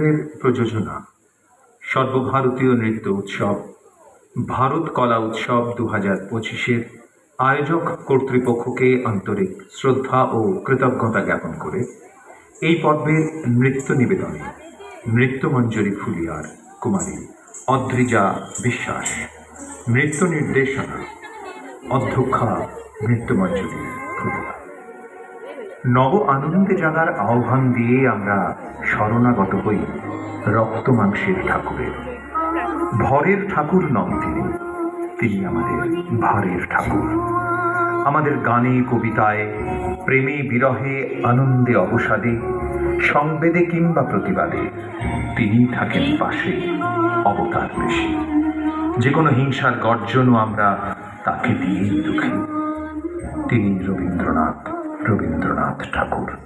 এর প্রযোজনা, সর্বভারতীয় নৃত্য উৎসব, ভারত কলা উৎসব দু হাজার পঁচিশের আয়োজক কর্তৃপক্ষকে আন্তরিক শ্রদ্ধা ও কৃতজ্ঞতা জ্ঞাপন করে এই পর্বের নৃত্য নিবেদনে নৃত্যমঞ্জরি ফুলিয়ার কুমারী অদ্রিজা বিশ্বাস, নৃত্য নির্দেশনা, অধ্যক্ষা নৃত্যমঞ্জরি ফুলিয়া নব আনন্দে জাগার আহ্বান দিয়ে আমরা শরণাগত হই রক্ত মাংসের ঠাকুরের। ভরের ঠাকুর নন তিনি তিনি আমাদের ভারের ঠাকুর। আমাদের গানে, কবিতায়, প্রেমে, বিরহে, আনন্দে, অবসাদে, সংবেদে কিংবা প্রতিবাদে তিনি থাকেন পাশে অবতার বেশি। যে কোনো হিংসার গর্জনও আমরা তাকে দিয়েই দুঃখী। তিনি রবীন্দ্রনাথ। রবীন্দ্রনাথ ঠাকুর।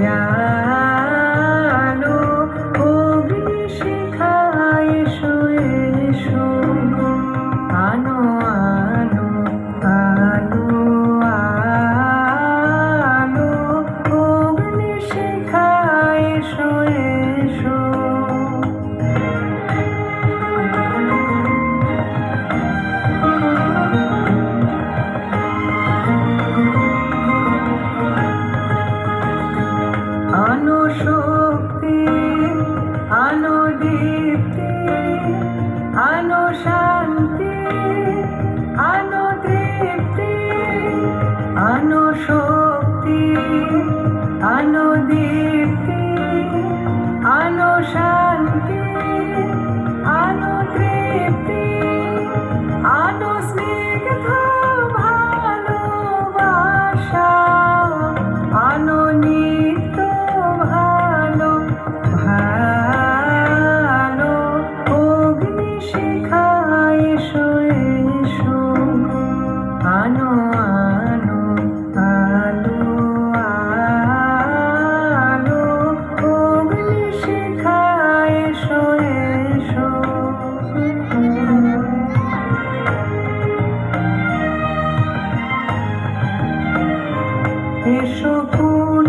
Saatnya শক্তি দীপ্তি 说不